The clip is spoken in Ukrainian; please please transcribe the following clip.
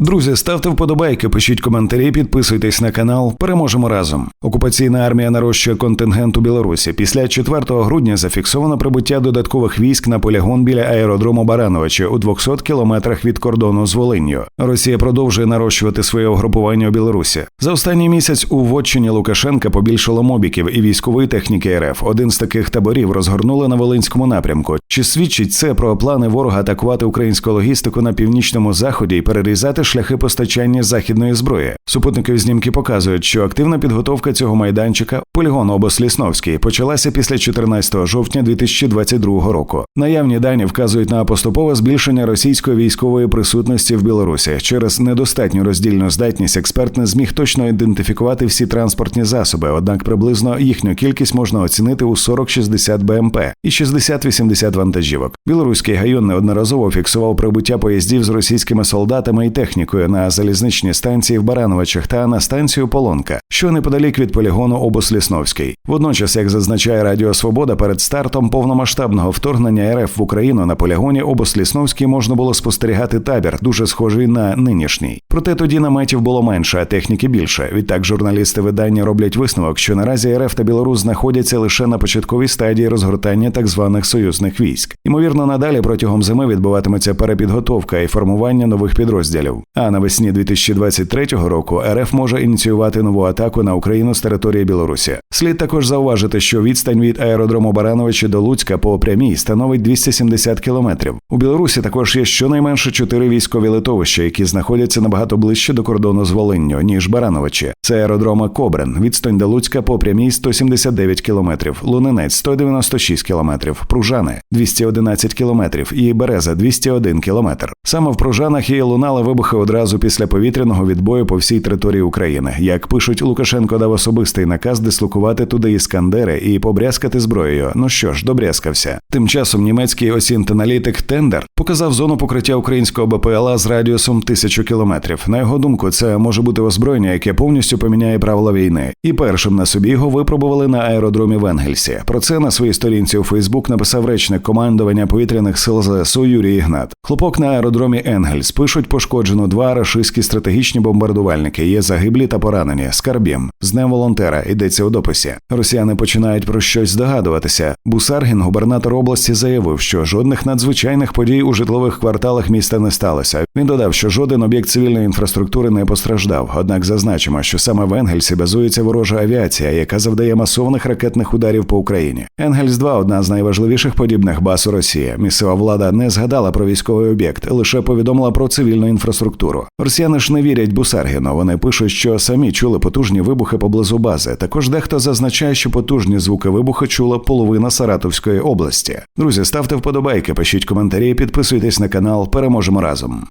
Друзі, ставте вподобайки, пишіть коментарі, підписуйтесь на канал. Переможемо разом. Окупаційна армія нарощує контингент у Білорусі. Після 4 грудня зафіксовано прибуття додаткових військ на полігон біля аеродрому Барановичі у 200 кілометрах від кордону з Волинню. Росія продовжує нарощувати своє угрупування у Білорусі. За останній місяць у вотчині Лукашенка побільшало мобіків і військової техніки РФ. Один з таких таборів розгорнули на Волинському напрямку. Чи свідчить це про плани ворога атакувати українську логістику на північному заході і перерізати шляхи постачання західної зброї? Супутникові знімки показують, що активна підготовка цього майданчика полігону Обослісновський почалася після 14 жовтня 2022 року. Наявні дані вказують на поступове збільшення російської військової присутності в Білорусі. Через недостатню роздільну здатність експерт не зміг точно ідентифікувати всі транспортні засоби, однак приблизно їхню кількість можна оцінити у 40-60 БМП і 60-80 вантажівок. Білоруський гайон неодноразово фіксував прибуття поїздів з російськими солдатами і технікою на залізничні станції в Барановичах та на станцію Полонка, що неподалік від полігону Обослісновський. Водночас, як зазначає Радіо Свобода, перед стартом повномасштабного вторгнення РФ в Україну на полігоні Обослісновський можна було спостерігати табір, дуже схожий на нинішній. Проте тоді наметів було менше, а техніки більше. Відтак журналісти видання роблять висновок, що наразі РФ та Білорусь знаходяться лише на початковій стадії розгортання так званих союзних військ. Ймовірно, надалі протягом зими відбуватиметься перепідготовка і формування нових підрозділів. А навесні 2023 року РФ може ініціювати нову атаку на Україну з території Білорусі. Слід також зауважити, що відстань від аеродрому Барановичі до Луцька по прямій становить 270 кілометрів. У Білорусі також є щонайменше чотири військові литовища, які знаходяться набагато ближче до кордону з Волинню, ніж Барановичі. Це аеродроми Кобрин, відстань до Луцька по прямій 179 кілометрів, Лунинець 196 кілометрів, Пружани 211 кілометрів і Береза 201 кілометр. Саме в Пружанах і лунали вибухи одразу після повітряного відбою по всій території України. Як пишуть, Лукашенко дав особистий наказ дислокувати туди іскандери і побрязкати зброєю. Ну що ж, добрязкався. Тим часом німецький осінт-аналітик Тендер показав зону покриття українського БПЛА з радіусом тисячу кілометрів. На його думку, це може бути озброєння, яке повністю поміняє правила війни. І першим на собі його випробували на аеродромі в Енгельсі. Про це на своїй сторінці у Фейсбук написав речник командування повітряних сил ЗСУ Юрій Ігнат. Хлопок на аеродромі Енгельс пишуть пошкоджено два рашистські стратегічні бомбардувальники. Є загиблі та поранені. Скарбім з днем волонтера йдеться у дописі. Росіяни починають про щось здогадуватися. Бусаргін, губернатор області, заявив, що жодних надзвичайних подій у житлових кварталах міста не сталося. Він додав, що жоден об'єкт цивільної інфраструктури не постраждав. Однак зазначимо, що саме в Енгельсі базується ворожа авіація, яка завдає масованих ракетних ударів по Україні. Енгельс 2 одна з найважливіших подібних баз у Росії. Місцева влада не згадала про військовий об'єкт, лише повідомила про цивільну інфраструктуру. Росіяни ж не вірять Бусаргіну. Вони пишуть, що самі чули потужні вибухи поблизу бази. Також дехто зазначає, що потужні звуки вибуху чула половина Саратовської області. Друзі, ставте вподобайки, пишіть коментарі, підписуйтесь на канал. Переможемо разом.